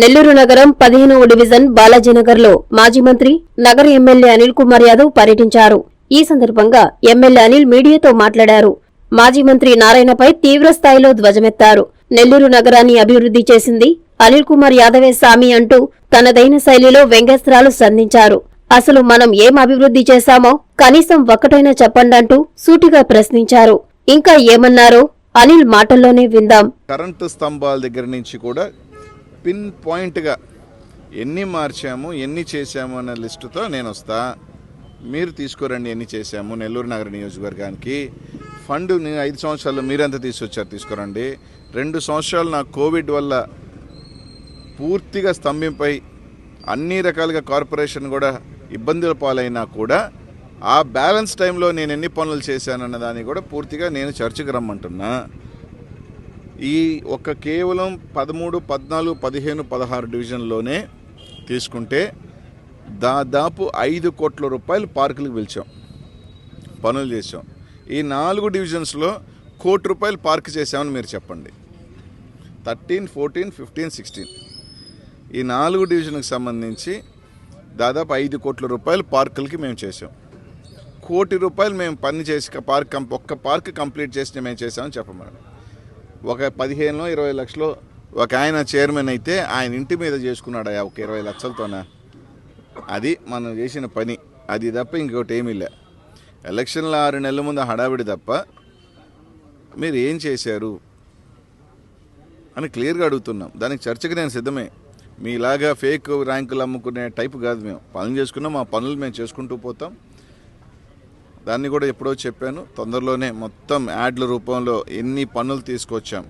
నెల్లూరు నగరం పదిహేనవ డివిజన్ బాలాజీనగర్లో మాజీ మంత్రి నగర ఎమ్మెల్యే అనిల్ కుమార్ యాదవ్ పర్యటించారు. ఈ సందర్భంగా ఎమ్మెల్యే అనిల్ మీడియాతో మాట్లాడారు. మాజీ మంత్రి నారాయణపై తీవ్రస్థాయిలో ధ్వజమెత్తారు. నెల్లూరు నగరాన్ని అభివృద్ధి చేసింది అనిల్ కుమార్ యాదవే సామి అంటూ తనదైన శైలిలో వ్యంగ్యాస్త్రాలు సంధించారు. అసలు మనం ఏం అభివృద్ధి చేశామో కనీసం ఒక్కటైనా చెప్పండంటూ సూటిగా ప్రశ్నించారు. ఇంకా ఏమన్నారో అనిల్ మాటల్లోనే విందాం. కరెంటు స్తంభాల దగ్గర నుంచి కూడా పిన్ పాయింట్గా ఎన్ని మార్చాము ఎన్ని చేశాము అన్న లిస్టుతో నేను వస్తా మీరు తీసుకురండి ఎన్ని చేశాము నెల్లూరు నగర నియోజకవర్గానికి. ఫండ్ ఐదు సంవత్సరాలు మీరెంత తీసుకొచ్చారు తీసుకురండి. రెండు సంవత్సరాలు నా కోవిడ్ వల్ల పూర్తిగా స్తంభింపై అన్ని రకాలుగా కార్పొరేషన్ కూడా ఇబ్బందుల పాలైనా కూడా ఆ బ్యాలెన్స్ టైంలో నేను ఎన్ని పనులు చేశానన్న దాన్ని కూడా పూర్తిగా నేను చర్చకు రమ్మంటున్నా. ఈ ఒక కేవలం పదమూడు పద్నాలుగు పదిహేను పదహారు డివిజన్లోనే తీసుకుంటే దాదాపు ఐదు కోట్ల రూపాయలు పార్కులకు పిలిచాం. పనులు చేసాం ఈ నాలుగు డివిజన్స్లో కోటి రూపాయలు పార్క్ చేసామని మీరు చెప్పండి. Thirteen fourteen fifteen sixteen. ఈ నాలుగు డివిజన్కి సంబంధించి దాదాపు ఐదు కోట్ల రూపాయలు పార్కులకి మేము చేసాం కోటి రూపాయలు మేము పని చేసి పార్క్ ఒక్క పార్క్ కంప్లీట్ చేసి మేము చేసామని చెప్పమన్నాడు ఒక పదిహేనులో ఇరవై లక్షలు ఒక ఆయన చైర్మన్ అయితే ఆయన ఇంటి మీద చేసుకున్నాడు ఒక ఇరవై లక్షలతోన. అది మనం చేసిన పని. అది తప్ప ఇంకొకటి ఏమీ లే. ఎలక్షన్ల ఆరు నెలల ముందు హడావిడి తప్ప మీరు ఏం చేశారు అని క్లియర్గా అడుగుతున్నాం. దానికి చర్చకి నేను సిద్ధమే. మీలాగా ఫేక్ ర్యాంకులు అమ్ముకునే టైప్ కాదు మేము. పనులు చేసుకున్నాం మా పనులు మేము చేసుకుంటూ పోతాం. దాన్ని కూడా ఎప్పుడో చెప్పాను. తొందరలోనే మొత్తం యాడ్ల రూపంలో ఎన్ని పనులు తీసుకొచ్చాం.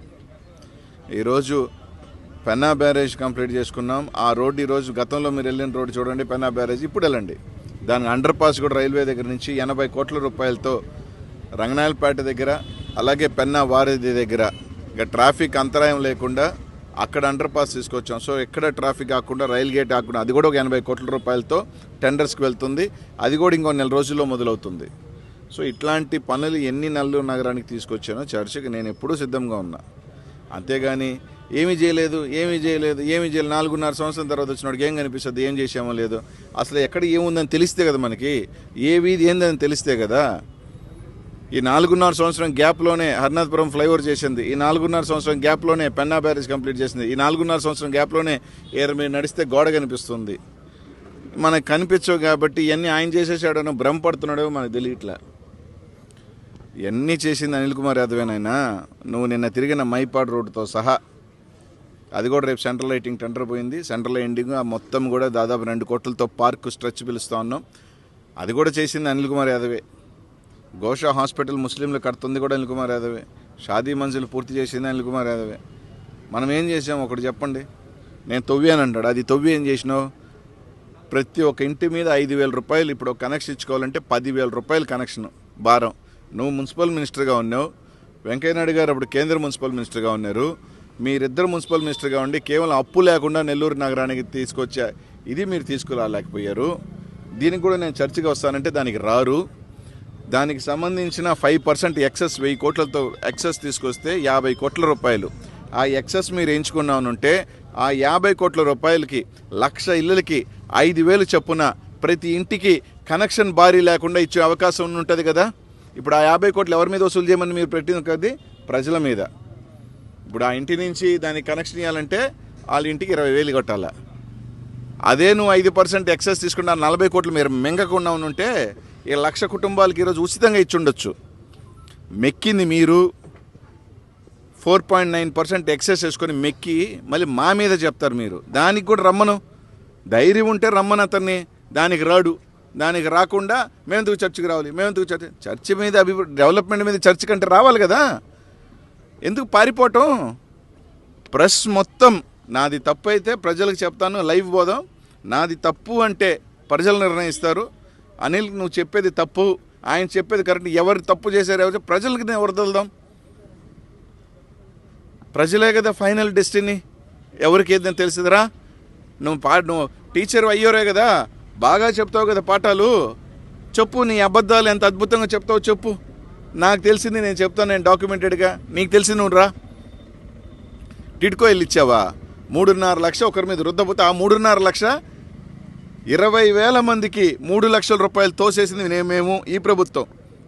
ఈరోజు పెన్నా బ్యారేజ్ కంప్లీట్ చేసుకున్నాం. ఆ రోడ్డు ఈరోజు గతంలో మీరు వెళ్ళిన రోడ్డు చూడండి పెన్నా బ్యారేజ్. ఇప్పుడు వెళ్ళండి. దాని అండర్ పాస్ కూడా రైల్వే దగ్గర నుంచి ఎనభై కోట్ల రూపాయలతో రంగనాయలపేట దగ్గర అలాగే పెన్నా వారధి దగ్గర. ఇక ట్రాఫిక్ అంతరాయం లేకుండా అక్కడ అండర్ పాస్ తీసుకొచ్చాం. సో ఎక్కడ ట్రాఫిక్ కాకుండా రైల్ గేట్ కాకుండా అది కూడా ఒక ఎనభై కోట్ల రూపాయలతో టెండర్స్కి వెళ్తుంది. అది కూడా ఇంకో నెల రోజుల్లో మొదలవుతుంది. సో ఇట్లాంటి పనులు ఎన్ని నెలలు నగరానికి తీసుకొచ్చానో చర్చకి నేను ఎప్పుడూ సిద్ధంగా ఉన్నా. అంతేగాని ఏమి చేయలేదు ఏమి చేయలేదు ఏమి చేయలేదు. నాలుగున్నర సంవత్సరం తర్వాత వచ్చినోడికి ఏం కనిపిస్తుంది ఏం చేసామో లేదు. అసలు ఎక్కడ ఏముందని తెలిస్తే కదా మనకి? ఏ వీధి ఏందని తెలిస్తే కదా? ఈ నాలుగున్నర సంవత్సరం గ్యాప్లోనే హర్నాథపురం ఫ్లైఓవర్ చేసింది. ఈ నాలుగున్నర సంవత్సరం గ్యాప్లోనే పెన్నా బ్యారేజ్ కంప్లీట్ చేసింది. ఈ నాలుగున్నర సంవత్సరం గ్యాప్లోనే ఏర్ మీరు నడిస్తే గోడ కనిపిస్తుంది. మనకు కనిపించవు కాబట్టి ఇవన్నీ ఆయన చేసేసాడనో భ్రమపడుతున్నాడో మనకు తెలియట్లే. ఇవన్నీ చేసింది అనిల్ కుమార్ యాదవేనైనా నువ్వు నిన్న తిరిగిన మైపాడ్ రోడ్డుతో సహా అది కూడా రేపు సెంట్రల్ లైటింగ్ టెండర్ పోయింది. సెంట్రల్ ఎండింగ్ ఆ మొత్తం కూడా దాదాపు రెండు కోట్లతో పార్క్ స్ట్రెచ్ పిలుస్తూ ఉన్నాం. అది కూడా చేసింది అనిల్ కుమార్ యాదవే. గోషా హాస్పిటల్ ముస్లింలు కడుతుంది కూడా అనిల్ కుమార్ యాదవే. షాదీ మంజులు పూర్తి చేసింది అనిల్ కుమార్ యాదవే. మనం ఏం చేసాం ఒకటి చెప్పండి. నేను తొవ్వాను అంటాడు. అది తొవ్వి ఏం చేసినావు? ప్రతి ఒక్క ఇంటి మీద ఐదు వేల రూపాయలు ఇప్పుడు ఒక కనెక్షన్ ఇచ్చుకోవాలంటే పదివేల రూపాయలు కనెక్షన్ భారం. నువ్వు మున్సిపల్ మినిస్టర్గా ఉన్నావు. వెంకయ్యనాయుడు గారు అప్పుడు కేంద్ర మున్సిపల్ మినిస్టర్గా ఉన్నారు. మీరిద్దరు మున్సిపల్ మినిస్టర్గా ఉండి కేవలం అప్పు లేకుండా నెల్లూరు నగరానికి తీసుకొచ్చా ఇది మీరు తీసుకురాలేకపోయారు. దీనికి కూడా నేను చర్చగా వస్తానంటే దానికి రారు. దానికి సంబంధించిన ఫైవ్ పర్సెంట్ ఎక్సెస్ వెయ్యి కోట్లతో ఎక్సెస్ తీసుకొస్తే యాభై కోట్ల రూపాయలు. ఆ ఎక్సెస్ మీరు ఎంచుకున్నానుంటే ఆ యాభై కోట్ల రూపాయలకి లక్ష ఇళ్ళకి ఐదు వేలు చొప్పున ప్రతి ఇంటికి కనెక్షన్ భారీ లేకుండా ఇచ్చే అవకాశం ఉంటుంది కదా? ఇప్పుడు ఆ యాభై కోట్లు ఎవరి మీద వసూలు చేయమని మీరు పెట్టిన కది ప్రజల మీద. ఇప్పుడు ఆ ఇంటి నుంచి దానికి కనెక్షన్ ఇవ్వాలంటే వాళ్ళ ఇంటికి ఇరవై వేలు కొట్టాలా? అదే నువ్వు ఐదు పర్సెంట్ ఎక్సెస్ తీసుకున్న నలభై కోట్లు మీరు మింగకుండా ఉంటే ఈ లక్ష కుటుంబాలకి ఈరోజు ఉచితంగా ఇచ్చుండొచ్చు మెక్కింది మీరు. Four point nine percent excess వేసుకొని మెక్కి మళ్ళీ మా మీద చెప్తారు మీరు. దానికి కూడా రమ్మను. ధైర్యం ఉంటే రమ్మను అతన్ని. దానికి రాడు. దానికి రాకుండా మేమెందుకు చర్చికి రావాలి? మేమెందుకు చర్చ? చర్చ్ మీద అభివృద్ధి డెవలప్మెంట్ మీద చర్చ్ కంటే రావాలి కదా? ఎందుకు పారిపోవటం? ప్రెస్ మొత్తం నాది తప్పు అయితే ప్రజలకు చెప్తాను లైవ్ పోదాం నాది తప్పు అంటే ప్రజలు నిర్ణయిస్తారు. అనిల్ నువ్వు చెప్పేది తప్పు ఆయన చెప్పేది కరెక్ట్. ఎవరు తప్పు చేశారు ఎవరు ప్రజలకి నేను వరదలుదాం ప్రజలే కదా ఫైనల్ డెస్టినీ. ఎవరికి ఏదని తెలిసిదరా? నువ్వు పా నువ్వు టీచర్ అయ్యోరే కదా? బాగా చెప్తావు కదా పాఠాలు. చెప్పు నీ అబద్ధాలు ఎంత అద్భుతంగా చెప్తావు చెప్పు. నాకు తెలిసింది నేను చెప్తాను నేను డాక్యుమెంటెడ్గా. నీకు తెలిసింది నువ్వు రా టిడ్కో వెళ్ళి ఇచ్చావా? మూడున్నర లక్ష ఒకరి మీద రుద్దపోతే ఆ మూడున్నర లక్ష ఇరవై వేల మందికి మూడు లక్షల రూపాయలు తోసేసింది మేము ఈ ప్రభుత్వం.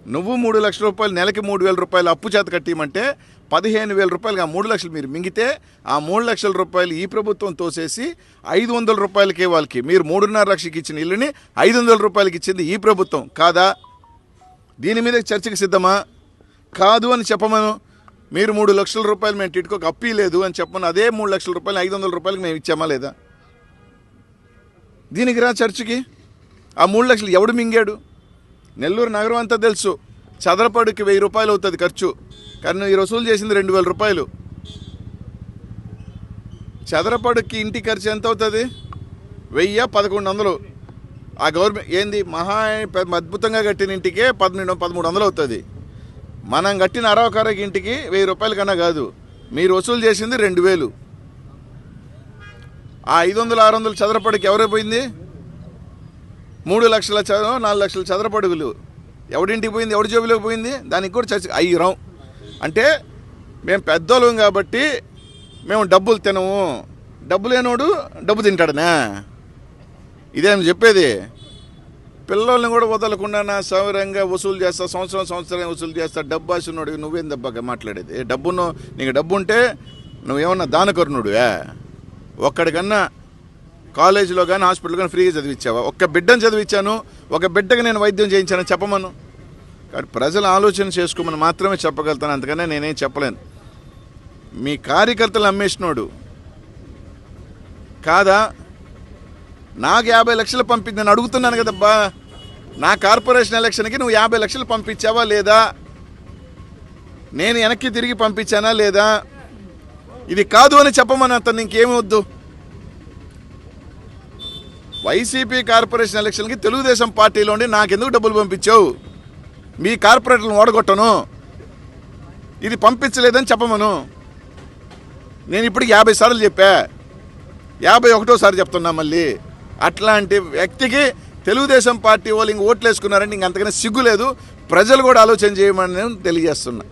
నువ్వు మూడు లక్షల రూపాయలు నెలకి మూడు వేల రూపాయలు అప్పు చేత కట్టేయమంటే పదిహేను వేల రూపాయలు ఆ మూడు లక్షలు మీరు మింగితే ఆ మూడు లక్షల రూపాయలు ఈ ప్రభుత్వం తోసేసి ఐదు వందల రూపాయలకే వాళ్ళకి. మీరు మూడున్నర లక్షకి ఇచ్చిన ఇల్లుని ఐదు వందల రూపాయలకి ఇచ్చింది ఈ ప్రభుత్వం. కాదా? దీని మీద చర్చకు సిద్ధమా? కాదు అని చెప్పమను. మీరు మూడు లక్షల రూపాయలు మేము టిట్కోకి అప్పీ లేదు అని చెప్పమని. అదే మూడు లక్షల రూపాయలు ఐదు వందల రూపాయలకి మేము ఇచ్చామా లేదా? దీనికి రా చర్చికి. ఆ మూడు లక్షలు ఎవడు మింగాడు? నెల్లూరు నగరం అంతా తెలుసు. చదరపడికి వెయ్యి రూపాయలు అవుతుంది ఖర్చు. కానీ ఈ వసూలు చేసింది రెండు వేల రూపాయలు. చదరపడికి ఇంటి ఖర్చు ఎంత అవుతుంది? వెయ్యి పదకొండు వందలు. ఆ గవర్నమెంట్ ఏంది? మహా అద్భుతంగా కట్టిన ఇంటికే పదమూడు పదమూడు వందలు అవుతుంది. మనం కట్టిన అరవకరకి ఇంటికి వెయ్యి రూపాయల కన్నా కాదు. మీరు వసూలు చేసింది రెండు వేలు. ఆ ఐదు వందలు ఆరు వందలు చదరపడికి ఎవరైపోయింది మూడు లక్షల చదువు నాలుగు లక్షల చదరపడుగులు. ఎవడింటికి పోయింది ఎవడి జోబులోకి పోయింది? దానికి కూడా చర్చ అయ్యిరాం. అంటే మేము పెద్దోళ్ళం కాబట్టి మేము డబ్బులు తినము. డబ్బు లేనోడు డబ్బు తింటాడనా. ఇదేం చెప్పేది? పిల్లల్ని కూడా వదలకుండా నా సౌరంగా వసూలు చేస్తా సంవత్సరం సంవత్సరం వసూలు చేస్తా డబ్బు ఆశనుడికి నువ్వేం దెబ్బగా మాట్లాడేది? డబ్బును నీకు డబ్బు ఉంటే నువ్వేమన్నా దానకరుణుడువే. ఒక్కడికన్నా కాలేజీలో కానీ హాస్పిటల్లో కానీ ఫ్రీగా చదివించావా ఒక్క బిడ్డను చదివించాను ఒక బిడ్డకి నేను వైద్యం చేయించాను చెప్పమను. కానీ ప్రజలు ఆలోచన చేసుకోమని మాత్రమే చెప్పగలుగుతాను అందుకనే నేనేం చెప్పలేను. మీ కార్యకర్తలు అమ్మేసినోడు కాదా? నాకు యాభై లక్షలు పంపింది నేను అడుగుతున్నాను కదబ్బా. నా కార్పొరేషన్ ఎలక్షన్కి నువ్వు యాభై లక్షలు పంపించావా లేదా? నేను వెనక్కి తిరిగి పంపించానా లేదా? ఇది కాదు అని చెప్పమని అతను ఇంకేమీ వద్దు. వైసీపీ కార్పొరేషన్ ఎలక్షన్కి తెలుగుదేశం పార్టీలో ఉండి నాకెందుకు డబ్బులు పంపించావు? మీ కార్పొరేటర్లను ఓడగొట్టను. ఇది పంపించలేదని చెప్పమను. నేను ఇప్పటికి యాభై సార్లు చెప్పా. యాభై ఒకటోసారి చెప్తున్నా మళ్ళీ. అట్లాంటి వ్యక్తికి తెలుగుదేశం పార్టీ వాళ్ళు ఇంక ఓట్లు వేసుకున్నారంటే ఇంక అంతకన్నా సిగ్గు లేదు. ప్రజలు కూడా ఆలోచన చేయమని నేను తెలియజేస్తున్నా.